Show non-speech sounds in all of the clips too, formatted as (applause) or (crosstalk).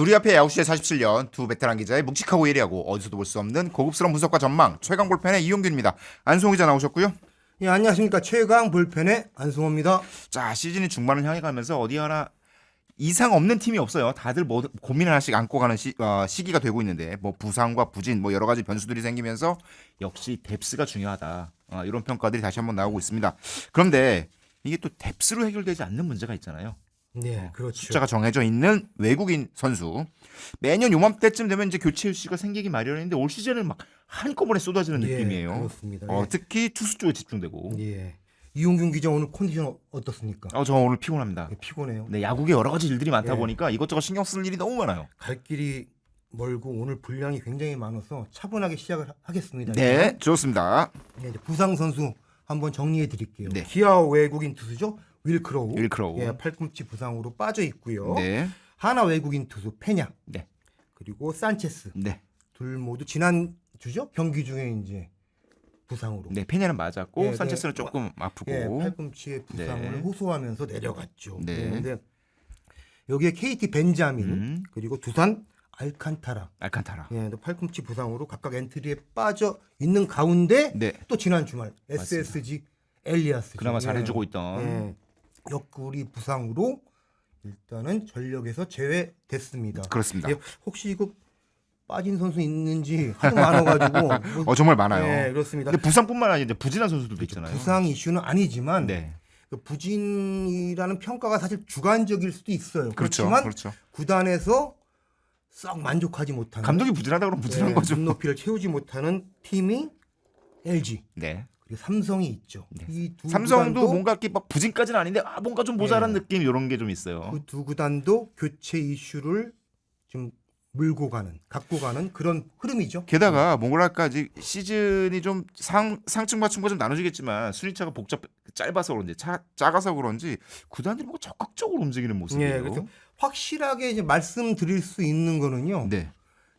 둘이 앞에 야구시의 47년 두 베테랑 기자의 묵직하고 예리하고 어디서도 볼 수 없는 고급스러운 분석과 전망 최강 볼펜의 이용균입니다. 안송호 기자 나오셨고요. 예, 안녕하십니까. 최강 볼펜의 안승호입니다. 자 시즌이 중반을 향해 가면서 어디 하나 이상 없는 팀이 없어요. 다들 뭐 고민을 하나씩 안고 가는 시, 어, 시기가 되고 있는데 뭐 부상과 부진 뭐 여러 가지 변수들이 생기면서 역시 뎁스가 중요하다. 어, 이런 평가들이 다시 한번 나오고 있습니다. 그런데 이게 또 뎁스로 해결되지 않는 문제가 있잖아요. 네, 그렇죠. 숫자가 정해져 있는 외국인 선수 매년 요맘때쯤 되면 이제 교체 이슈가 생기기 마련인데 올 시즌은 막 한꺼번에 쏟아지는 예, 느낌이에요. 그렇습니다. 어, 예. 특히 투수 쪽에 집중되고. 예. 이용균 기자 오늘 컨디션 어- 어떻습니까? 어, 저 오늘 피곤합니다. 예, 피곤해요. 네, 야구에 여러 가지 일들이 많다 예. 보니까 이것저것 신경 쓸 일이 너무 많아요. 갈 길이 멀고 오늘 분량이 굉장히 많아서 차분하게 시작을 하- 하겠습니다. 네, 좋습니다. 예, 이제 부상 선수 한번 정리해 드릴게요. 네. 기아 외국인 투수죠. 윌크로우. 윌크로우. 예, 팔꿈치 부상으로 빠져 있고요. 네, 하나 외국인 투수 페냐. 네, 그리고 산체스. 네, 둘 모두 지난 주죠. 경기 중에 이제 부상으로. 네. 페냐는 맞았고 예, 산체스는 네. 조금 아프고. 예, 팔꿈치의 부상을 네. 호소하면서 내려갔죠. 네. 그런데 여기에 KT 벤자민 음. 그리고 두산 알칸타라 알칸타라. 예, 또 팔꿈치 부상으로 각각 엔트리에 빠져 있는 가운데 네, 또 지난 주말 SSG 엘리아스 그나마 잘해주고 있던. 예, 옆구리 부상으로 일단은 전력에서 제외됐습니다. 그렇습니다. 예, 혹시 이거 빠진 선수 있는지 하도 많아가지고 뭐- (laughs) 어 정말 많아요. 예, 그렇습니다. 근데 부상뿐만 아니라 이제 부진한 선수들도 있잖아요. 부상 이슈는 아니지만 네, 그 부진이라는 평가가 사실 주관적일 수도 있어요. 그렇죠, 그렇지만 그렇죠. 구단에서 썩 만족하지 못하는 감독이 부진하다 그러면 부진한 네, 거죠. 눈높이를 채우지 못하는 팀이 LG 네. 삼성이 있죠. 네. 이두 삼성도 뭔가 이렇게 막 부진까지는 아닌데 아 뭔가 좀 모자란 네. 느낌 이런 게 좀 있어요. 그 두 구단도 교체 이슈를 좀 물고 가는 갖고 가는 그런 흐름이죠. 게다가 뭐랄까지 시즌이 좀 상 상층 맞춤과 좀 나눠지겠지만 순위차가 복잡 짧아서 그런지 차, 작아서 그런지 구단들이 뭔가 적극적으로 움직이는 모습이에요. 예, 그래서 확실하게 이제 말씀드릴 수 있는 거는요. 네.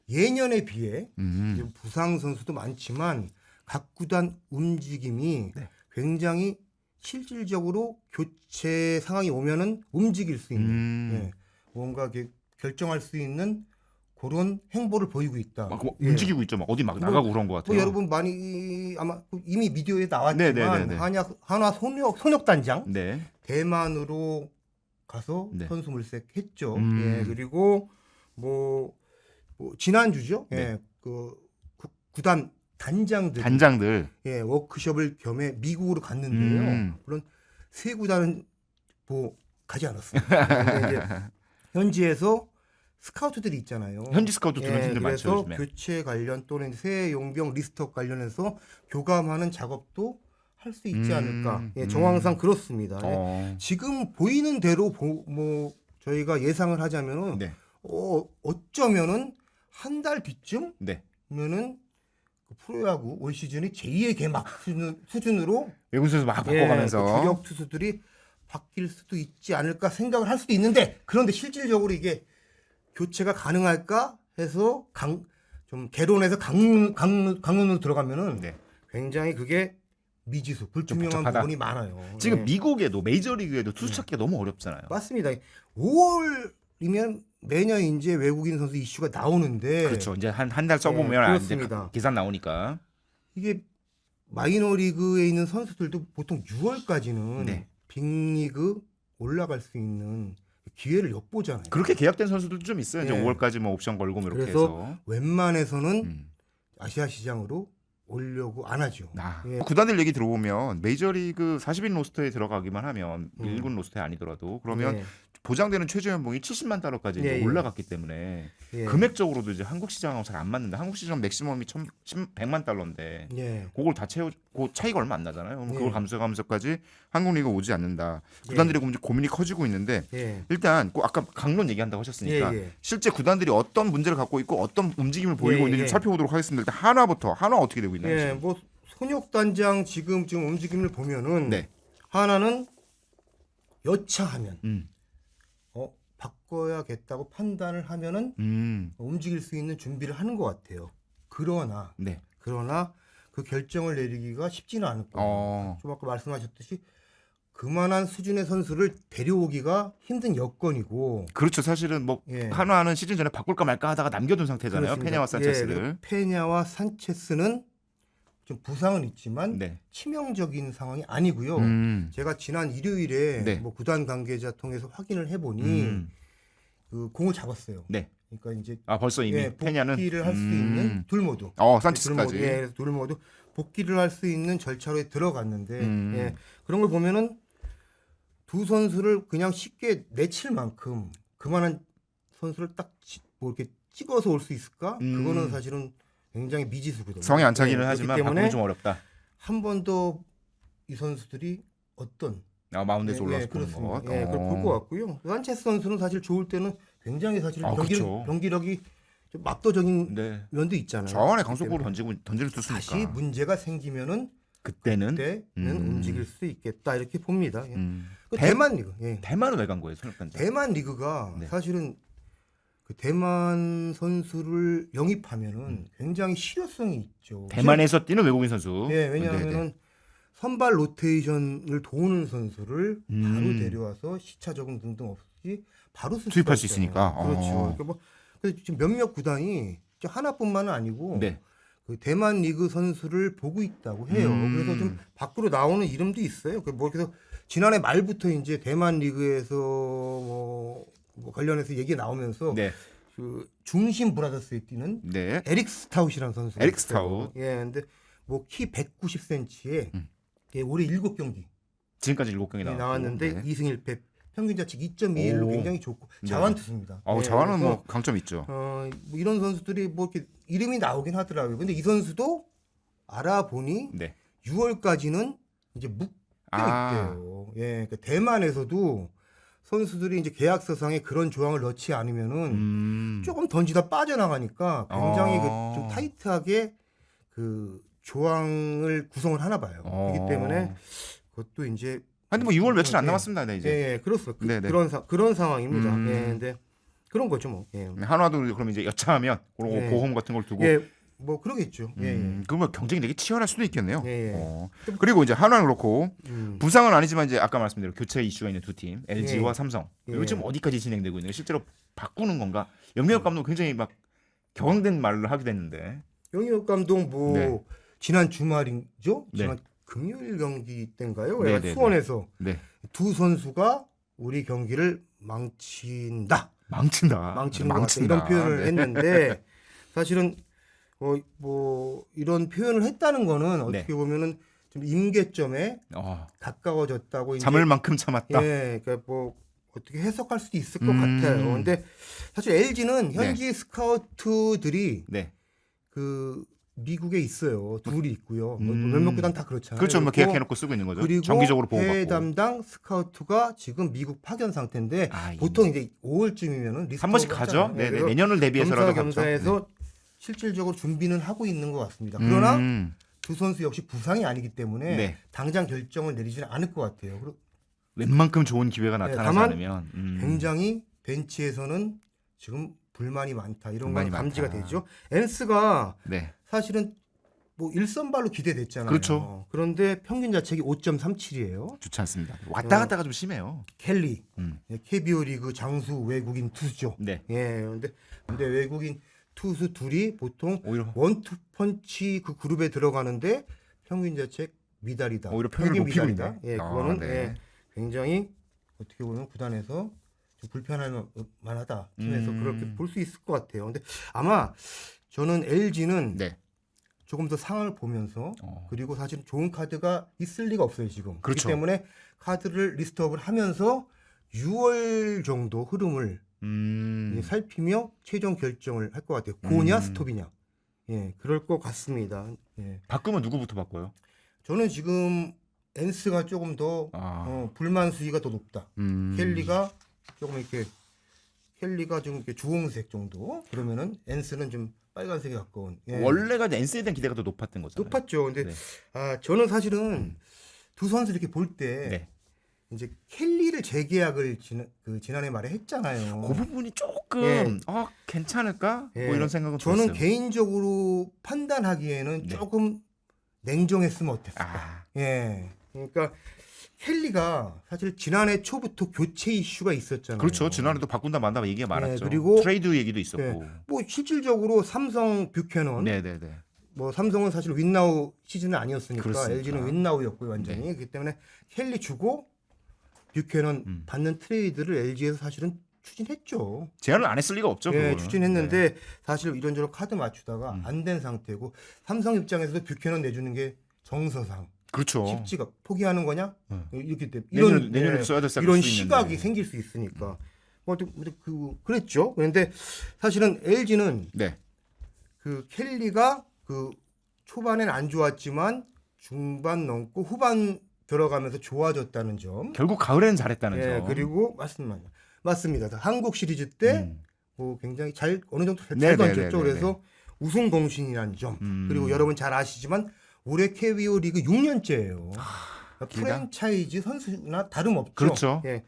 예년에 비해 음. 부상 선수도 많지만 각 구단 움직임이 네. 굉장히 실질적으로 교체 상황이 오면은 움직일 수 있는 음. 예, 뭔가 결정할 수 있는 그런 행보를 보이고 있다. 막뭐 예. 움직이고 있죠. 막 어디 막 뭐, 나가고 그런 것 같아요. 뭐 여러분 많이 아마 이미 미디어에 나왔지만 네네네네. 한야 한화 손혁 손혁 단장 네. 대만으로 가서 네. 선수 물색했죠. 음. 예, 그리고 뭐, 뭐 지난주죠. 예, 네. 그 구- 구단 단장들 단장들. 예, 워크숍을 겸해 미국으로 갔는데요. 음. 물론 세 구단은 뭐 가지 않았습니다. (laughs) 현지에서 스카우트들이 있잖아요. 현지 스카우트 두는 예, 팀들 많죠. 그래서 요즘에. 교체 관련 또는 새 용병 리스트업 관련해서 교감하는 작업도 할 수 있지 음, 않을까. 예, 음. 정황상 그렇습니다. 예. 어. 지금 보이는 대로 보, 뭐 저희가 예상을 하자면은 네. 어, 어쩌면은 한 달 뒤쯤 네. 면은 그 프로야구 올 시즌이 제2의 개막 수준, 수준으로 외국 선수 막 예, 바꿔가면서 그 주력 투수들이 바뀔 수도 있지 않을까 생각을 할 수도 있는데 그런데 실질적으로 이게 교체가 가능할까 해서 강, 좀 개론해서 강론, 강론, 강론으로 들어가면은 네. 굉장히 그게 미지수 불투명한. 부분이 많아요. 지금 예. 미국에도 메이저리그에도 투수 찾기가 너무 어렵잖아요. 맞습니다. 5월 이면 매년 이제 외국인 선수 이슈가 나오는데 그렇죠. 이제 한 한 달 써보면 네, 안 이제 그렇습니다. 계산 나오니까. 이게 마이너리그에 있는 선수들도 보통 6월까지는 네. 빅리그 올라갈 수 있는 기회를 엿보잖아요. 그렇게 계약된 선수들도 좀 있어요. 이제 예. 5월까지 뭐 옵션 걸고 뭐 이렇게 해서. 웬만해서는 음. 아시아 시장으로 오려고 안 하죠. 아, 예. 구단들 얘기 들어보면 메이저리그 40인 로스터에 들어가기만 하면 음. 일군 로스터에 아니더라도 그러면 네. 보장되는 최저 연봉이 70만 달러까지 이제 예, 예. 올라갔기 때문에 예. 금액적으로도 이제 한국 시장하고 잘 안 맞는데 한국 시장 맥시멈이 1 100만 달러인데 예. 그걸 다 채워 그 차이가 얼마 안 나잖아요. 그럼 그걸 예. 감수하면서까지 한국 리그 오지 않는다. 구단들이 고 고민이 커지고 있는데 예. 일단 꼭 아까 강론 얘기한다고 하셨으니까 예, 예. 실제 구단들이 어떤 문제를 갖고 있고 어떤 움직임을 보이고 예, 있는지 예. 살펴보도록 하겠습니다. 일단 하나부터 하나 어떻게 되고 있나요? 예? 뭐 손혁 단장 지금 지금 움직임을 보면은 네. 하나는 여차하면 음. 어 바꿔야겠다고 판단을 하면은 음. 움직일 수 있는 준비를 하는 것 같아요. 그러나 네. 그러나 그 결정을 내리기가 쉽지는 않을 거예요. 어. 좀 아까 말씀하셨듯이 그만한 수준의 선수를 데려오기가 힘든 여건이고 그렇죠. 사실은 뭐 예. 한화는 시즌 전에 바꿀까 말까 하다가 남겨둔 상태잖아요. 그렇습니다. 페냐와 예, 산체스를. 그리고 페냐와 산체스는 좀 부상은 있지만 네. 치명적인 상황이 아니고요. 음. 제가 지난 일요일에 네. 뭐 구단 관계자 통해서 확인을 해보니 음. 그 공을 잡았어요. 네. 그러니까 이제 아 벌써 이미 예, 페냐는 복귀를 할 수 음. 있는 둘 모두. 어둘 산체스까지. 모두, 예, 둘 모두 복귀를 할 수 있는 절차로 들어갔는데 음. 예, 그런 걸 보면은 두 선수를 그냥 쉽게 내칠 만큼 그만한 선수를 딱뭐 이렇게 찍어서 올 수 있을까? 음. 그거는 사실은 굉장히 미지수거든요. 성에 안 차기는 예, 하지만 때문에 좀 어렵다. 한번더이 선수들이 어떤 아, 마운드에서 예, 올라서 예, 보는. 것. 예, 그걸 볼것 어. 같고요. 산체스 선수는 사실 좋을 때는 굉장히 사실 아, 경기 그쵸. 경기력이 좀 압도적인 네. 면도 있잖아요. 좌완에 때문에 던지고 던지는 투수니까. 다시 문제가 생기면은 그때는 그때는 음. 움직일 수 있겠다 이렇게 봅니다. 예. 음. 그 대- 대만 리그, 예. 대만은 왜 간 거예요, 손흥민 대만 리그가 네. 사실은 그 대만 선수를 영입하면은 굉장히 실효성이 있죠. 음. 대만에서 뛰는 외국인 선수. 예, 네, 네. 왜냐하면은 선발 로테이션을 도우는 선수를 바로 음. 데려와서 시차 적응 등등 없이 바로 수가 수. 있으니까. 그렇죠. 어. 그러니까 뭐 지금 몇몇 구단이 하나뿐만은 아니고 네. 그 대만 리그 선수를 보고 있다고 해요. 음. 그래서 좀 밖으로 나오는 이름도 있어요. 그뭐 그래서 지난해 말부터 이제 대만 리그에서 뭐, 뭐 관련해서 얘기 나오면서 네. 그 중심 브라더스에 뛰는 네. 에릭 스타웃이라는 선수. 에릭 스타웃. 예, 근데 뭐 키 190cm에 음. 예, 올해 7경기 지금까지 7경기 나왔고. 나왔는데 네. 2승 1패 평균 자책 2.21로 오. 굉장히 좋고 네. 자완 투수입니다. 어, 예, 자완은 뭐 강점 있죠. 어, 뭐 이런 선수들이 뭐 이렇게 이름이 나오긴 하더라고요. 근데 이 선수도 알아보니 네. 6월까지는 이제 묶여 아. 있대요. 예, 그러니까 대만에서도 선수들이 이제 계약서상에 그런 조항을 넣지 않으면은 음. 조금 던지다 빠져나가니까 굉장히 어. 그좀 타이트하게 그 조항을 구성을 하나 봐요. 어. 그렇기 때문에 그것도 이제 근데 뭐 6월 며칠 안 예. 남았습니다. 네, 예, 이제. 예 그렇소. 그, 네네. 그런 사, 그런 상황입니다. 음. 예, 근데 그런 거죠, 뭐. 예. 한화도 그럼 이제 여차하면 그런 예. 보험 같은 걸 두고 예, 뭐 그러겠죠. 예, 예. 음, 그러면 경쟁이 되게 치열할 수도 있겠네요. 예, 예. 어. 그리고 이제 한화는 그렇고 음. 부상은 아니지만 이제 아까 말씀드린 교체 이슈가 있는 두 팀, LG와 예. 삼성. 예. 요즘 어디까지 진행되고 있나요? 실제로 바꾸는 건가? 영민혁 감독 굉장히 막 격앙된 말을 하게 됐는데. 영희혁 감독 뭐 네. 지난 주말이죠? 네. 지난 금요일 경기 때인가요? 네, 네, 네, 네. 수원에서 네. 두 선수가 우리 경기를 망친다. 망친다. 망치는. 망친다. 이런 표현을 네. 했는데 (laughs) 사실은 어, 뭐 이런 표현을 했다는 거는 어떻게 네. 보면은 좀 임계점에 어, 가까워졌다고 잠을 만큼 참았다. 예, 그러니까 뭐 어떻게 해석할 수도 있을 것 음. 같아요. 근데 사실 LG는 현지 스카우트들이 네. 그 미국에 있어요. 둘이 있고요. 뭐 음. 몇몇 구단 다 그렇잖아요. 그렇죠. 뭐 계약해놓고 쓰고 있는 거죠. 그리고 정기적으로 보호받고. 담당 스카우트가 지금 미국 파견 상태인데 아, 이- 보통 이제 5월쯤이면은 리스트 한 번씩 가죠. 네, 네. 내년을 대비해서라도. 겸사겸사해서 실질적으로 준비는 하고 있는 것 같습니다. 네. 그러나 음, 두 선수 역시 부상이 아니기 때문에 네. 당장 결정을 내리지는 않을 것 같아요. 그리고 웬만큼 좋은 기회가 네, 나타나지 다만 않으면 음. 굉장히 벤치에서는 지금 불만이 많다 이런 건 불만이 감지가 많다. 되죠. 엔스가 네. 사실은 뭐 일선발로 기대됐잖아요. 그렇죠. 그런데 평균 자책이 5.37이에요. 좋지 않습니다. 왔다 어. 갔다가 좀 심해요. 켈리, 음. 예, KBO 리그 장수 외국인 투수죠. 네. 예, 근데 근데 외국인 투수 둘이 보통 오히려 원투 펀치 그 그룹에 들어가는데 평균 자책 미달이다. 오히려 되게 높이고 미달이다. 있네. 예, 아, 그거는 네. 예, 굉장히 어떻게 보면 구단에서 좀 불편할 만하다. 팀에서 음. 그렇게 볼 수 있을 것 같아요. 근데 아마 저는 LG는 네. 조금 더 상황을 보면서 어. 그리고 사실 좋은 카드가 있을 리가 없어요 지금. 그렇죠. 그렇기 때문에 카드를 리스트업을 하면서 6월 정도 흐름을 음. 예, 살피며 최종 결정을 할 것 같아요. 고냐 음. 스톱이냐. 예, 그럴 것 같습니다. 예. 바꾸면 누구부터 바꿔요? 저는 지금 엔스가 조금 더 아. 어, 불만 수위가 더 높다. 음. 켈리가 조금 이렇게 켈리가 좀 이렇게 주홍색 정도. 그러면은 엔스는 좀 빨간색에 가까운. 예. 원래가 엔스에 대한 기대가 더 높았던 거잖아요. 높았죠. 근데 네. 아 저는 사실은 두 선수 이렇게 볼때 네. 이제 켈리를 재계약을 지난 그 지난해 말에 했잖아요. 그 부분이 조금 예. 아 괜찮을까? 예. 뭐 이런 생각은 저는 들었어요. 개인적으로 판단하기에는 네. 조금 냉정했으면 어땠을까. 아 예. 그러니까 켈리가 사실 지난해 초부터 교체 이슈가 있었잖아요. 그렇죠. 지난해도 바꾼다 만다 얘기가 많았죠. 네, 그리고- 트레이드 얘기도 있었고. 네. 뭐 실질적으로 삼성 뷰캐넌 네, 네, 네. 뭐 삼성은 사실 윈나우 시즌은 아니었으니까 그렇습니다. LG는 윈나우였고요 완전히 그렇기 때문에 켈리 주고 뷰캐넌 음. 받는 트레이드를 LG에서 사실은 추진했죠. 제안을 안 했을 리가 없죠. 예, 그거는. 추진했는데 네. 사실 이런저런 카드 맞추다가 음. 안 된 상태고 삼성 입장에서도 뷰캐넌 내주는 게 정서상 그렇죠. 쉽지가 포기하는 거냐 네. 이렇게 돼 이런 내년에 예, 써야 될 이런 수 있는데. 시각이 생길 수 있으니까 뭐 또- 근데 그 그랬죠. 그런데 사실은 LG는 네. 그 켈리가 그 초반엔 안 좋았지만 중반 넘고 후반 들어가면서 좋아졌다는 점. 결국 가을에는 잘했다는 예, 점. 그리고 맞습니다. 맞습니다. 한국 시리즈 때 음. 뭐 굉장히 잘 어느 정도 잘 네, 네, 던졌죠. 네, 네, 그래서 우승 공신이라는 점. 음. 그리고 여러분 잘 아시지만 올해 KBO 리그 6년째예요. 그러니까 길다. 프랜차이즈 선수나 다름없죠. 그렇죠. 예.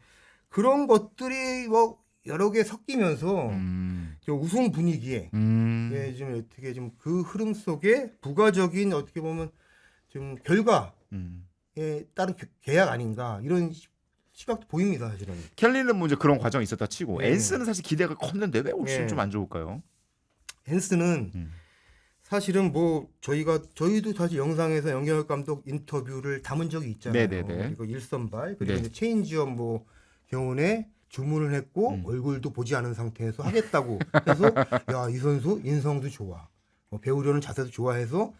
그런 것들이 뭐 여러 개 섞이면서 음. 저 우승 분위기에 음. 예, 좀 어떻게 좀 그 흐름 속에 부가적인 어떻게 보면 좀 결과에 음. 따른 개- 계약 아닌가 이런 시- 시각도 보입니다 사실은. 켈리는 뭐 이제 그런 과정이 있었다 치고 네. 엔스는 사실 기대가 컸는데 왜 올 시즌 네. 좀안 좋을까요? 헨스는 음. 사실은 뭐 저희가 저희도 사실 영상에서 영경혁 감독 인터뷰를 담은 적이 있잖아요. 네네네. 그리고 일선발 그리고 네. 체인지업 뭐 경우에 주문을 했고 음. 얼굴도 보지 않은 상태에서 하겠다고 해서 (laughs) 야 이 선수 인성도 좋아 뭐 배우려는 자세도 좋아해서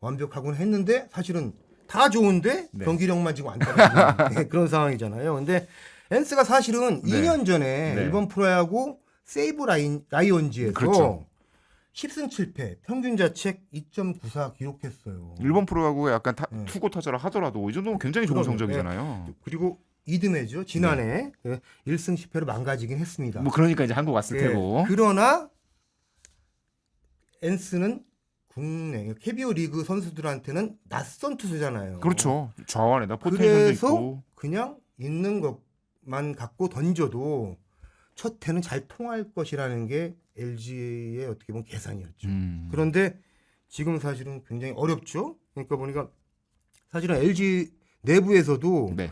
완벽하곤 했는데 사실은 다 좋은데 네. 경기력만 지금 안 따라주는 (laughs) 네, 그런 상황이잖아요. 근데 엔스가 사실은 네. 2년 전에 네. 일본 프로야구 세이브 라인 라이온즈에서 그렇죠. 10승 7패 평균 자책 2.94 기록했어요. 일본 프로하고 약간 타, 네. 투고 타자라 하더라도 이 정도면 굉장히 좋은 그럼요. 성적이잖아요. 그리고 이듬해죠. 지난해 네. 1승 10패로 망가지긴 했습니다. 뭐 그러니까 이제 한국 왔을 예, 테고. 그러나 엔스는 국내 KBO 리그 선수들한테는 낯선 투수잖아요. 그렇죠. 좌완에다 포텐션도 그래서 있고. 그냥 있는 것만 갖고 던져도 첫 해는 잘 통할 것이라는 게 LG의 어떻게 보면 계산이었죠. 음. 그런데 지금 사실은 굉장히 어렵죠. 그러니까 보니까 사실은 LG 내부에서도 네.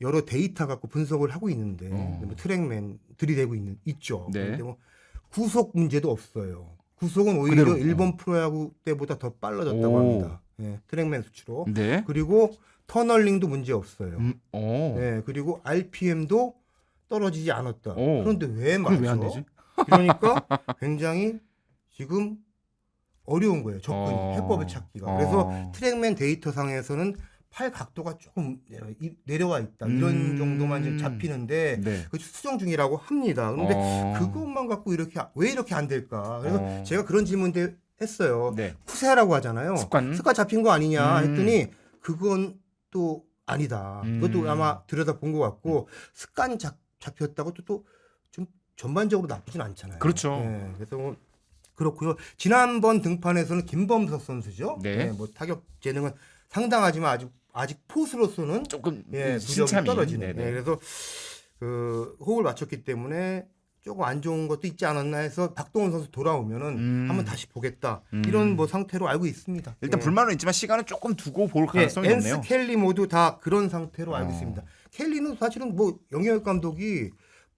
여러 데이터 갖고 분석을 하고 있는데 어. 뭐 트랙맨 들이대고 있는 있죠. 네. 그런데 뭐 구속 문제도 없어요. 구속은 오히려 그대로. 일본 프로야구 때보다 더 빨라졌다고 오. 합니다. 예, 트랙맨 수치로. 네. 그리고 터널링도 문제 없어요. 음, 어. 예, 그리고 RPM도 떨어지지 않았다. 오. 그런데 왜 그럼 맞죠? 왜안 되지? 그러니까 (laughs) 굉장히 지금 어려운 거예요. 접근이 어. 해법을 찾기가. 어. 그래서 트랙맨 데이터 상에서는 팔 각도가 조금 내려- 이- 내려 와 있다. 이런 음. 정도만 지금 잡히는데 네. 그 수정 중이라고 합니다. 그런데 어. 그것만 갖고 이렇게 왜 이렇게 안 될까? 그래서 어. 제가 그런 질문도 했어요. 네. 푸세라고 하잖아요. 습관. 잡힌 거 아니냐 음. 했더니 그건 또 아니다. 음. 그것도 아마 들여다 본 것 같고 습관 잡, 잡혔다고 또또좀 전반적으로 나쁘진 않잖아요. 그렇죠. 예, 그래서 뭐 그렇고요. 지난번 등판에서는 김범석 선수죠. 네. 예, 뭐 타격 재능은 상당하지만 아직 아직 포수로서는 조금 예, 두 점이 신참이 떨어지네. 네네. 예, 그래서 그 호흡을 맞췄기 때문에 조금 안 좋은 것도 있지 않았나 해서 박동원 선수 돌아오면은 음. 한번 다시 보겠다. 음. 이런 뭐 상태로 알고 있습니다. 일단 예. 불만은 있지만 시간은 조금 두고 볼 예, 가능성이 엔스 높네요. 켈리 모두 다 그런 상태로 알고 어. 있습니다. 켈리는 사실은 뭐 영영혁 감독이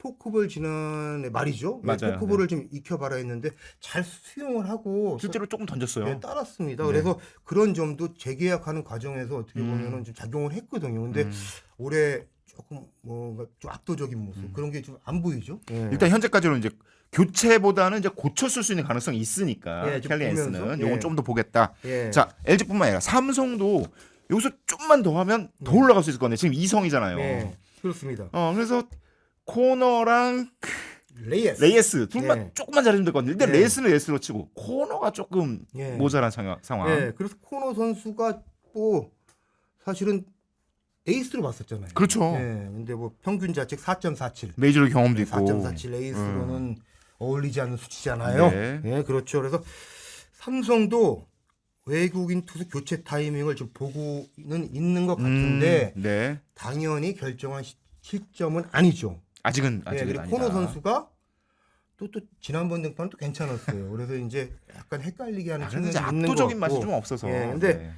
포크볼 지난해 말이죠. 예, 맞아요. 포크볼을 좀 익혀봐라 했는데 잘 수용을 하고 실제로 조금 던졌어요. 예, 따랐습니다. 네. 그래서 그런 점도 재계약하는 과정에서 어떻게 음. 보면은 좀 작용을 했거든요. 근데 음. 올해 조금 뭔가 좀 압도적인 모습 그런 게 좀 안 보이죠. 예. 일단 현재까지는 이제 교체보다는 이제 고쳤을 수 있는 가능성이 있으니까 예, 좀 켈리 예. 요건 좀더 보겠다. 예. 자 LG뿐만 아니라 삼성도 여기서 좀만 더 하면 더 네. 올라갈 수 있을 건데 지금 2성이잖아요. 네, 그렇습니다. 어 그래서 코너랑 레이에스. 레이스 둘만 네. 조금만 잘해주면 될 건데 일단 네. 레이스는 레이스로 치고 코너가 조금 예. 모자란 상황. 예, 그래서 코너 선수가 뭐 사실은 에이스로 봤었잖아요. 그렇죠. 예, 근데 뭐 평균 자책 4.47. 메이저리그 경험도 있고. 4.47 에이스로는 어울리지 않는 수치잖아요. 네. 예, 그렇죠. 그래서 삼성도 외국인 투수 교체 타이밍을 좀 보고는 있는 것 같은데 음, 네. 당연히 결정한 시, 시점은 아니죠. 아직은 예, 아직은 그리고 아니다. 코너 선수가 또 또 지난번 등판은 또 괜찮았어요. 그래서 이제 약간 헷갈리게 하는 아, 측면이 있는 것 압도적인 맛이 같고. 좀 없어서. 예, 근데 네.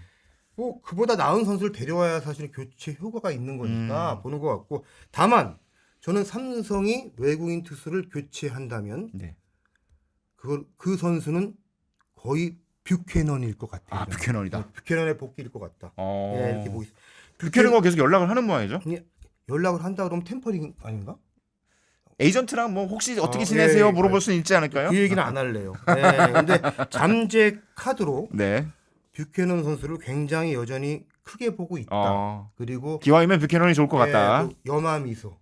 뭐 그보다 나은 선수를 데려와야 사실은 교체 효과가 있는 거니까 보는 것 같고 다만 저는 삼성이 외국인 투수를 교체한다면 네. 그걸 그 선수는 거의 뷰캐넌일 것 같아요. 아 뷰캐넌이다. 네, 뷰캐넌의 복귀일 것 같다. 어. 예, 이렇게 보고 있... 뷰캐넌과 계속 연락을 하는 모양이죠. 연락을 한다 그러면 템퍼링 아닌가? 에이전트랑 뭐 혹시 어떻게 어, 지내세요 예, 예. 물어볼 수 있지 않을까요? 그 얘기는 안 할래요. 네, 근데 잠재 카드로 (laughs) 네. 뷰캐넌 선수를 굉장히 여전히 크게 보고 있다. 어. 그리고 기왕이면 뷰캐넌이 좋을 것 같다. 예, 또 염화 미소.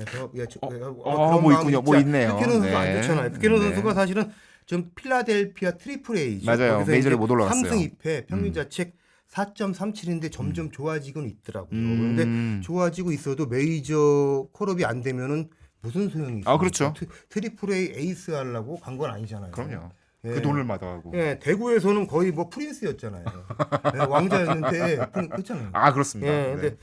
해서 예, 저, 어, 예, 어, 그런 뭐 마음이 있군요. 있지 뭐 않- 있네요. 뷰캐넌 선수 네. 안 좋잖아요. 뷰캐넌 네. 선수가 사실은 좀 필라델피아 트리플 A죠. 맞아요. 메이저를 못 올라갔어요. 3승 2패 평균 음. 자책 4.37인데 점점 좋아지고는 있더라고요. 음. 그런데 좋아지고 있어도 메이저 콜업이 안 되면은 무슨 소용이 있어요? 아, 그렇죠. 트리플 A 에이스 하려고 간 건 아니잖아요. 그럼요. 예. 그 돈을 마다하고. 예, 대구에서는 거의 뭐 프린스였잖아요. 예, 왕자였는데 그렇잖아요. 아 그렇습니다. 예, 네. 근데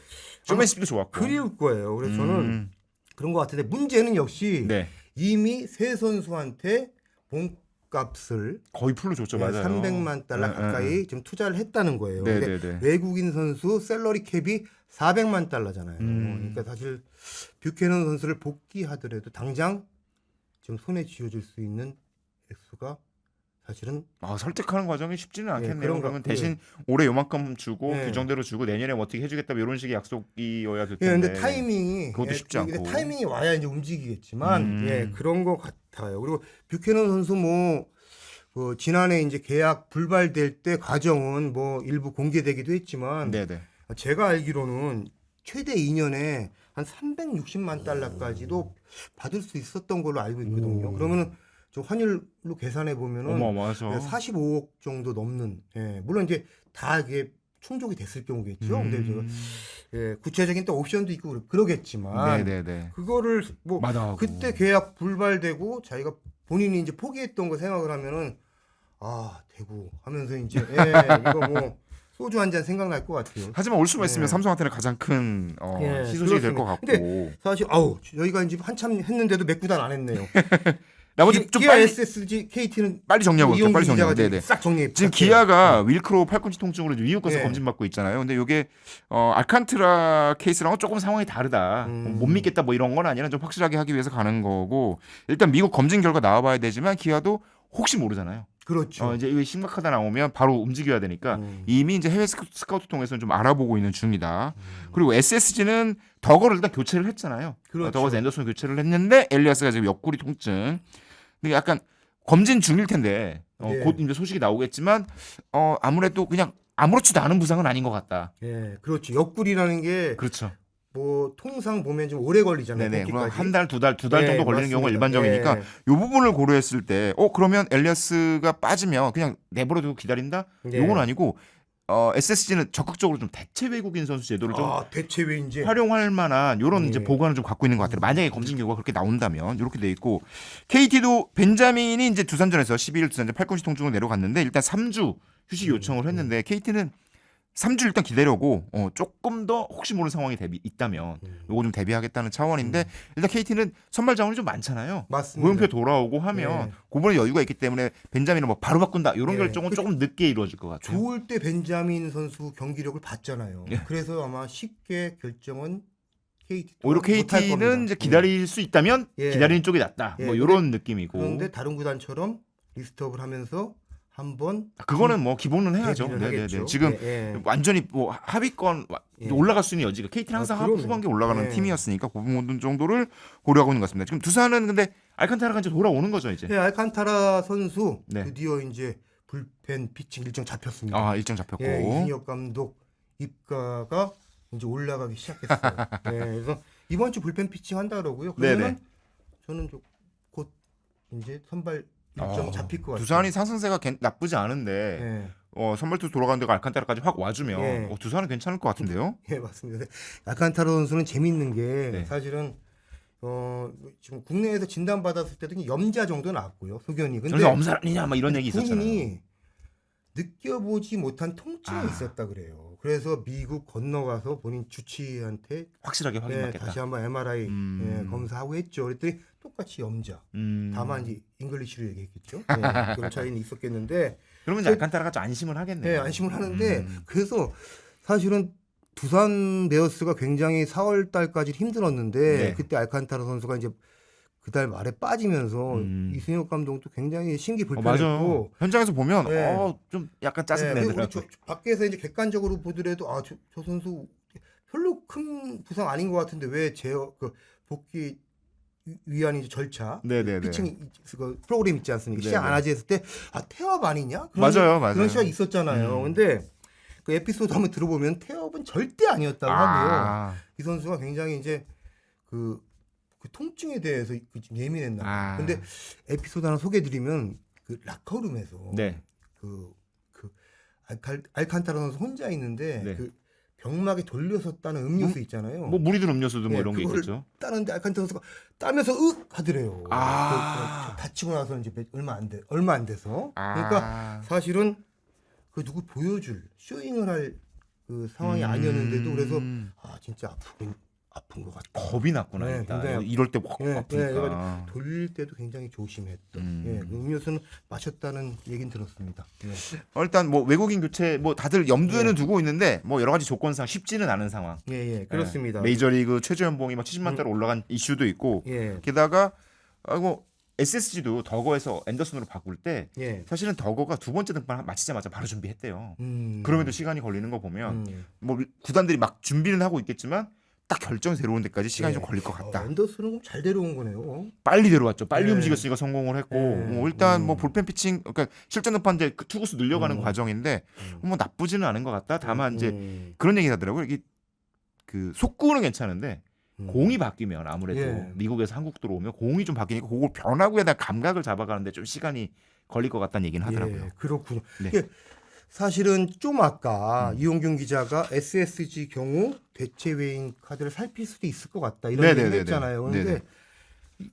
쇼맨십도 좋았고. 그리울 거예요. 그래서 저는 음. 그런 것 같은데 문제는 역시 네. 이미 세 선수한테 몸값을 거의 풀로 줬죠, 예, 맞아요. 300만 달러 예, 가까이 예, 좀 투자를 했다는 거예요. 네, 근데 네, 네. 외국인 선수 셀러리 캡이 400만 달러잖아요. 음. 그러니까 사실 뷰캐넌 선수를 복귀하더라도 당장 좀 손에 쥐어줄 수 있는 액수가 사실은 아, 설득하는 과정이 쉽지는 않겠네요. 그런 것 그러면 같고요. 대신 올해 요만큼 주고 예. 규정대로 주고 내년에 뭐 어떻게 해주겠다 뭐 이런 식의 약속이어야 될 예, 텐데. 근데 타이밍이 그것도 예, 쉽지 근데 않고. 타이밍이 와야 이제 움직이겠지만 음. 예, 그런 것 같아요. 그리고 뷰캐넌 선수 뭐그 지난해 이제 계약 불발될 때 과정은 뭐 일부 공개되기도 했지만 네네. 제가 알기로는 최대 2년에 한 360만 달러까지도 받을 수 있었던 걸로 알고 있거든요. 오. 그러면은 저 환율로 계산해 보면은 어마어마하죠. 네, 45억 정도 넘는 예, 물론 이제 다 이게 충족이 됐을 경우겠죠. 근데 제가 음. 예, 구체적인 또 옵션도 있고 그러- 그러겠지만 네네네. 그거를 뭐 마다하고. 그때 계약 불발되고 자기가 본인이 이제 포기했던 거 생각을 하면은 아 대구 하면서 이제 예, 이거 뭐 소주 한 잔 생각날 것 같아요. 하지만 올 수만 있으면 예. 삼성한테는 가장 큰 어, 예, 희소식이 될 것 그렇습니다. 같고 사실 아우 저희가 이제 한참 했는데도 몇 구단 안 했네요. (laughs) 나머지 기- 좀 기아 빨리 SSG KT는 빨리 정리하고 올게요. 빨리 정리하고. 네네. 싹 정리해. 지금. 기아가 윌크로 팔꿈치 통증으로 위유권서 예. 검진 받고 있잖아요. 근데 이게 어, 알칸트라 케이스랑은 조금 상황이 다르다. 음. 못 믿겠다 뭐 이런 건 아니라 좀 확실하게 하기 위해서 가는 거고 일단 미국 검진 결과 나와봐야 되지만 기아도 혹시 모르잖아요. 그렇죠. 어, 이제 이게 심각하다 나오면 바로 움직여야 되니까 음. 이미 이제 해외 스카우트, 통해서는 좀 알아보고 있는 중이다. 음. 그리고 SSG는 더거를 일단 교체를 했잖아요. 그렇죠. 어, 더거 앤더슨 교체를 했는데 엘리아스가 지금 옆구리 통증. 근데 약간 검진 중일 텐데 어, 네. 곧 이제 소식이 나오겠지만 어, 아무래도 그냥 아무렇지도 않은 부상은 아닌 것 같다. 예, 그렇죠. 옆구리라는 게뭐 그렇죠. 통상 보면 좀 오래 걸리잖아요. 네네. 그럼. 한 달, 두 달, 두 달 네, 정도 걸리는 경우가 맞습니다. 일반적이니까 예. 이 부분을 고려했을 때, 어 그러면 엘리아스가 빠지면 그냥 내버려두고 기다린다? 네. 요건 아니고 어, SSG는 적극적으로 좀 대체 외국인 선수 제도를 좀 아, 대체 왜 이제 활용할 만한 이런 예. 이제 보관을 좀 갖고 있는 것 같아요. 만약에 검진 결과가 그렇게 나온다면 이렇게 돼 있고 KT도 벤자민이 이제 두산전에서 12일 두산전 팔꿈치 통증으로 내려갔는데 일단 3주 휴식 요청을 음. 했는데 KT는 3주 일단 기다려고 어, 조금 더 혹시 모르는 상황이 대비 있다면 음. 요거 좀 대비하겠다는 차원인데 일단 KT는 선발 자원이 좀 많잖아요. 맞습니다. 고영표 돌아오고 하면 예. 그번에 여유가 있기 때문에 벤자민을 뭐 바로 바꾼다 이런 예. 결정은 조금 늦게 이루어질 것 같아요. 좋을 때 벤자민 선수 경기력을 봤잖아요. 예. 그래서 아마 쉽게 결정은 KT 오히려 KT는 이제 기다릴 수 있다면 예. 기다리는 쪽이 낫다. 예, 뭐 이런 느낌이고. 그런데 다른 구단처럼 리스트업을 하면서 한번 아, 그거는 뭐 기본은 해야죠. 대비를 네네네. 하겠죠. 지금 예, 예. 완전히 뭐 하위권 와- 예. 올라갈 수 있는 여지가 KT는 항상 아, 그럼요. 후반기 올라가는 예. 팀이었으니까 그 부분 정도를 고려하고 있는 것 같습니다. 지금 두산은 근데 알칸타라가 이제 돌아오는 거죠 이제. 예, 알칸타라 선수 네. 드디어 이제 불펜 피칭 일정 잡혔습니다. 아 일정 잡혔고. 예, 이승엽 감독 입가가 이제 올라가기 시작했어요. (laughs) 예, 그래서 이번 주 불펜 피칭 한다 그러고요. 그러면 네네. 저는 좀곧 이제 선발 일정 어, 잡힐 것 같아요. 두산이 상승세가 괜- 나쁘지 않은데 예, 어, 선발투 돌아가는 데가 알칸타라까지 확 와주면 예. 어, 두산은 괜찮을 것 같은데요. (laughs) 예, 맞습니다. 근데 알칸타라 선수는 재밌는 게 네. 사실은 어 지금 국내에서 진단 받았을 때도 염자 정도 나왔고요. 소견이. 근데 그래서 엄살이냐 막 이런 얘기 있었잖아요. 본인이 느껴보지 못한 통증이 아. 있었다 그래요. 그래서 미국 건너가서 본인 주치의한테 확실하게 예, 확인받겠다. 다시 한번 MRI 음. 예, 검사하고 했죠. 그랬더니 똑같이 염자. 음. 다만 이제 잉글리시로 얘기했겠죠. 예, (laughs) 그런 차이는 있었겠는데 그러면 이제 알칸타라가 좀 안심을 하겠네요. 네, 안심을 하는데 음. 그래서 사실은 두산 베어스가 굉장히 4월 달까지 힘들었는데 네. 그때 알칸타라 선수가 이제 그달 말에 빠지면서 음. 이승엽 감독도 굉장히 어, 신기불편했고 맞아요. 현장에서 보면 네. 어, 좀 약간 네, 짜증내더라고요. 저- 저 밖에서 이제 객관적으로 보더라도 아저 선수 별로 큰 부상 아닌 것 같은데 왜 제어 그 복귀 위- 위한 이제 절차 네네네. 피칭 그 프로그램 있지 않습니까? 시작 안 하지 했을 때 아 태업 아니냐? 그런, 맞아요, 맞아요. 그런 시가 있었잖아요. 음. 근데 그 에피소드 한번 들어보면 태업은 절대 아니었다고 하고요. 아, 이 선수가 굉장히 이제 그, 그 통증에 대해서 그좀 예민했나. 봐요. 아. 근데 에피소드 하나 소개드리면 그 라커룸에서 네. 그, 그 알칼, 알칸타라 선수 혼자 있는데 네. 그 병막에 돌려섰다는 음료수 있잖아요. 뭐 물이 든 음료수도 뭐 예, 이런 게 그거를 있겠죠. 따는데 알칸타라 선수가 따면서 으 하더래요. 아. 그, 그 다치고 나서 이제 몇- 얼마 안 돼, 얼마 안 돼서. 아. 그러니까 사실은 그 누구 보여줄 쇼잉을 할 그 상황이 음. 아니었는데도 그래서 아 진짜 아프긴 아픈 것 같다. 겁이 났구나 네, 일단 굉장히 이럴 때확 예, 예, 아프니까. 그래가지고 돌릴 때도 굉장히 조심했던. 음. 예, 그 음료수는 마셨다는 얘기는 들었습니다. 예. 어, 일단 뭐 외국인 교체 뭐 다들 염두에는 두고 있는데 뭐 여러 가지 조건상 쉽지는 않은 상황. 예, 예, 그렇습니다. 네. 메이저리그 최저 연봉이 막 70만 달러 올라간 이슈도 있고 예, 게다가 아이고 SSG도 더거에서 앤더슨으로 바꿀 때 예. 사실은 더거가 두 번째 등판 마치자마자 바로 준비했대요. 음. 그럼에도 시간이 걸리는 거 보면 음. 뭐 구단들이 막 준비는 하고 있겠지만 딱 결정이 새로운 데까지 시간이 예. 좀 걸릴 것 같다. 어, 앤더슨은 그럼 잘 데려온 거네요. 빨리 데려왔죠. 빨리 네. 움직였으니까 성공을 했고 네. 뭐 일단 뭐 음. 볼펜 피칭 그러니까 실전 등판제 그 투구수 늘려가는 음. 과정인데 음. 뭐 나쁘지는 않은 것 같다. 다만 이제 음. 그런 얘기 하더라고요. 이게 그 속구는 괜찮은데 음. 공이 바뀌면 아무래도 예. 미국에서 한국 들어오면 공이 좀 바뀌니까 그걸 변화구에 대한 감각을 잡아가는데 좀 시간이 걸릴 것 같다는 얘기는 하더라고요. 예, 그렇군요. 네. 사실은 좀 아까 음. 이용균 기자가 SSG 경우 대체 외인 카드를 살필 수도 있을 것 같다 이런 네네네네. 얘기 했잖아요. 그런데 네네.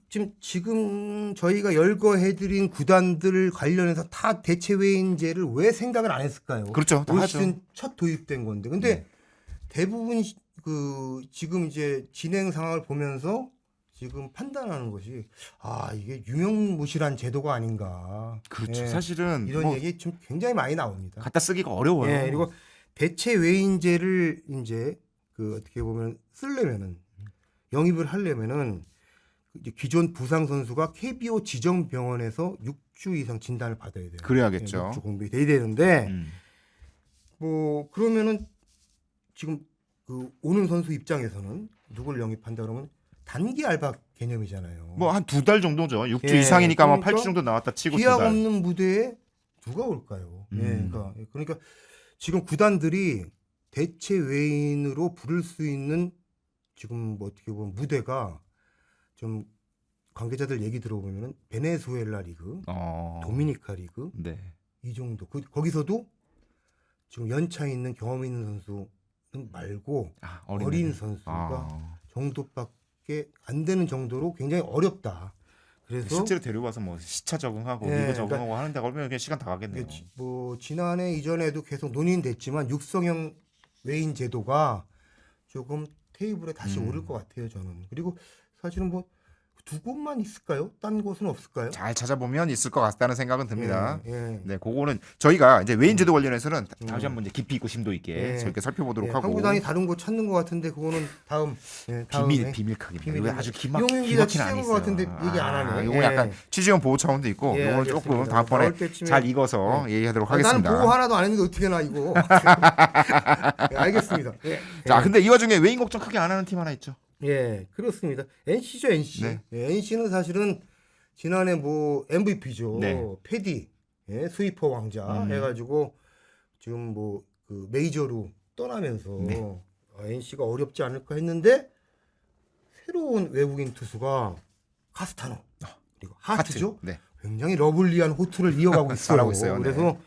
지금 지금 저희가 열거해드린 구단들 관련해서 다 대체 외인제를 왜 생각을 안 했을까요? 그렇죠. 다 올. 시즌 첫 도입된 건데, 근데 네. 대부분 시- 그 지금 이제 진행 상황을 보면서 지금 판단하는 것이 아 이게 유명무실한 제도가 아닌가. 그렇죠. 예, 사실은 이런 뭐 얘기 좀 굉장히 많이 나옵니다. 갖다 쓰기가 어려워요. 예, 그리고 대체 외인제를 이제 그 어떻게 보면 쓰려면은 영입을 하려면은 이제 기존 부상 선수가 KBO 지정 병원에서 6주 이상 진단을 받아야 돼요. 그래야겠죠. 6주 공백이 돼야 되는데 음. 뭐 그러면은 지금 그 오는 선수 입장에서는 누굴 영입한다 그러면 단기 알바 개념이잖아요. 뭐 한 두 달 정도죠. 6주 예, 이상이니까 뭐 그러니까 8주 정도 나왔다 치고 두 기약 달. 없는 무대에 누가 올까요? 예, 음. 그러니까, 그러니까 지금 구단들이 대체 외인으로 부를 수 있는 지금 뭐 어떻게 보면 무대가 좀 관계자들 얘기 들어보면은 베네수엘라 리그, 어. 도미니카 리그 네. 이 정도. 그, 거기서도 지금 연차 있는 경험 있는 선수는 말고 아, 어린, 선수가 아. 정도밖에 안 되는 정도로 굉장히 어렵다. 그래서 실제로 데려와서 뭐 시차 적응하고 예, 리그 적응하고 하는데 걸면 그냥 시간 다 가겠네요. 뭐 지난해 이전에도 계속 논의됐지만 육성형 외인 제도가 조금 테이블에 다시 음. 오를 것 같아요 저는 그리고 사실은 뭐 두 곳만 있을까요? 딴 곳은 없을까요? 잘 찾아보면 있을 것 같다는 생각은 듭니다. 예, 예. 네, 그거는 저희가 이제 외인 제도 관련해서는 음. 다시 한번 이제 깊이 있고 심도 있게 예. 저렇게 살펴보도록 예, 하고 한구단이 다른 곳 찾는 것 같은데 그거는 다음 예, 다음에. 비밀 비밀카입니다. 비밀, 이거 비밀. 아주 기막 이용윤 기자 기막힌 취재한 것 있어요. 같은데 얘기 안 하네. 아, 이거 예. 약간 취재원 보호 차원도 있고 예, 이걸 조금 알겠습니다. 다음번에 나올 때쯤에- 잘 익어서 얘기하도록 아, 나는 하겠습니다. 보고 하나도 안 했는데 어떻게 나 이거 (laughs) 예, 알겠습니다 예. 자, 근데 이 와중에 외인 걱정 크게 안 하는 팀 하나 있죠. 예, 그렇습니다. NC죠, NC. 네. NC는 사실은 지난해 뭐 MVP죠. 네. 패디, 예, 스위퍼 왕자 음. 해가지고 지금 뭐 그 메이저로 떠나면서 네. 어, NC가 어렵지 않을까 했는데 새로운 외국인 투수가 카스타노 그리고 하트죠. 네. 굉장히 러블리한 호투를 이어가고 (laughs) 있어요. 있어요. 네. 그래서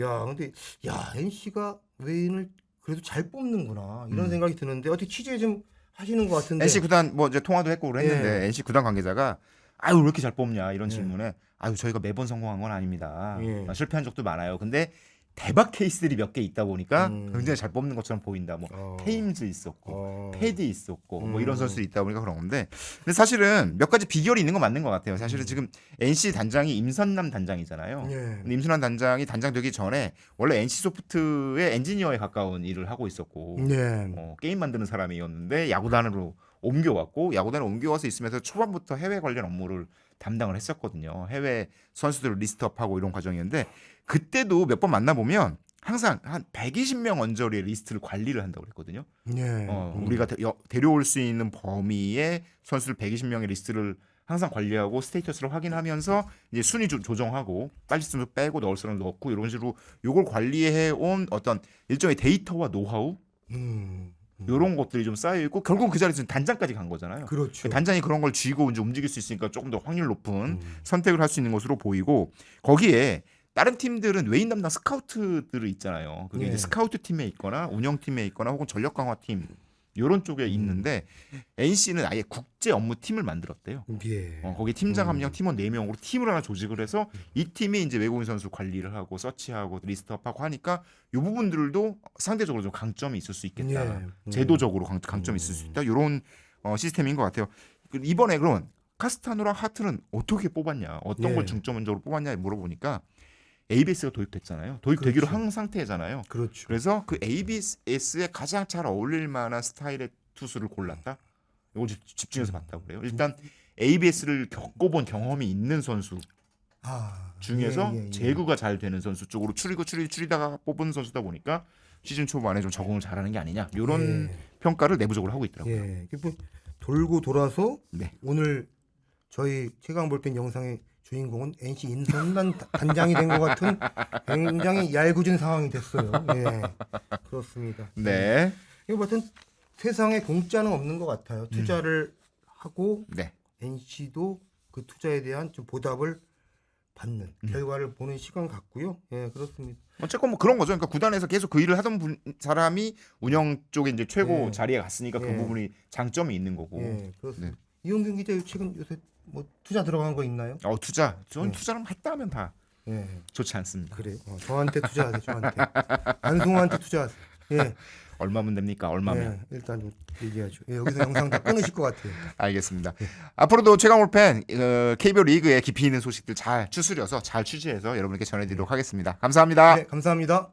야, 근데 야 NC가 외인을 그래도 잘 뽑는구나 이런 음. 생각이 드는데 어떻게 취재 좀 하시는 것 같은데. NC 구단 뭐 이제 통화도 했고 했는데 예. NC 구단 관계자가 아유 왜 이렇게 잘 뽑냐 이런 예. 질문에 아유 저희가 매번 성공한 건 아닙니다. 예. 아, 실패한 적도 많아요. 근데 대박 케이스들이 몇 개 있다 보니까 음. 굉장히 잘 뽑는 것처럼 보인다. 뭐 어. 테임즈 있었고 어. 패디 있었고 뭐 이런 음. 선수들이 있다 보니까 그런 건데 근데 사실은 몇 가지 비결이 있는 건 맞는 것 같아요. 음. 사실은 지금 NC 단장이 임선남 단장이잖아요. 예. 근데 임선남 단장이 단장 되기 전에 원래 NC 소프트의 엔지니어에 가까운 일을 하고 있었고 예. 어, 게임 만드는 사람이었는데 야구단으로 옮겨왔고 야구단에 옮겨와서 있으면서 초반부터 해외 관련 업무를 담당을 했었거든요. 해외 선수들을 리스트업하고 이런 과정이었는데 그때도 몇 번 만나보면 항상 한 120명 언저리의 리스트를 관리를 한다고 그랬거든요. 예. 어, 음. 우리가 데, 여- 데려올 수 있는 범위의 선수들 120명의 리스트를 항상 관리하고 스테이터스를 확인하면서 이제 순위 조, 조정하고 빨리 쓰면 빼고 넣을 사람 넣고 이런 식으로 요걸 관리해 온 어떤 일종의 데이터와 노하우 음. 이런 것들이 좀 쌓여 있고 결국 그 자리에서 단장까지 간 거잖아요. 그렇죠. 단장이 그런 걸 쥐고 이제 움직일 수 있으니까 조금 더 확률 높은 음. 선택을 할 수 있는 것으로 보이고 거기에 다른 팀들은 외인 담당 스카우트들이 있잖아요. 그게 네. 이제 스카우트 팀에 있거나 운영 팀에 있거나 혹은 전력 강화 팀 이런 쪽에 있는데 NC는 아예 국제 업무 팀을 만들었대요. 예. 어, 거기 팀장 음. 한 명, 팀원 네 명으로 팀을 하나 조직을 해서 이 팀이 이제 외국인 선수 관리를 하고 서치하고 리스트업하고 하니까 이 부분들도 상대적으로 좀 강점이 있을 수 있겠다. 예. 음. 제도적으로 강, 강점이 있을 수 있다. 이런 어, 시스템인 것 같아요. 그 이번에 그럼 카스타노랑 하트는 어떻게 뽑았냐, 어떤 예. 걸 중점적으로 뽑았냐 물어보니까 ABS가 도입됐잖아요. 도입되기로 그렇죠. 한 상태잖아요. 그렇죠. 그래서 그 ABS에 가장 잘 어울릴 만한 스타일의 투수를 골랐다. 이거 집- 집중해서 봤다고 그래요. 일단 ABS를 겪어본 경험이 있는 선수 아. 중에서 예, 예, 예. 제구가 잘 되는 선수 쪽으로 추리고 추리 추리다가 뽑은 선수다 보니까 시즌 초반에 좀 적응을 잘하는 게 아니냐 이런 예. 평가를 내부적으로 하고 있더라고요. 예. 뭐 돌고 돌아서 네. 오늘 저희 최강 볼펜 영상의 주인공은 NC 인선단 단장이 된 것 같은 굉장히 얄궂은 상황이 됐어요. 예. 그렇습니다. 네, 이거 같은 세상에 공짜는 없는 것 같아요. 투자를 하고 네, NC도 그 투자에 대한 좀 보답을 받는 음. 결과를 보는 시간 같고요. 예, 그렇습니다. 어쨌건 뭐 그런 거죠. 그러니까 구단에서 계속 그 일을 하던 분, 사람이 운영 쪽에 이제 최고 예. 자리에 갔으니까 그 예. 부분이 장점이 있는 거고. 예, 그렇습니다. 네. 이용균 기자 최근 요새 뭐 투자 들어간 거 있나요? 어 투자, 전 예. 투자를 했다 하면 다 예, 좋지 않습니다. 그래요. 어, 저한테 투자하세요. 저한테 안송한테 투자하세요. 예, 얼마면 됩니까? 얼마면? 예, 일단 좀 얘기하죠. 예, 여기서 영상 다 끊으실 것 같아요. 알겠습니다. 앞으로도 최강 올펜 어, KBO 리그의 깊이 있는 소식들 잘 추스려서 잘 취재해서 여러분께 전해드리도록 하겠습니다. 감사합니다. 네, 감사합니다.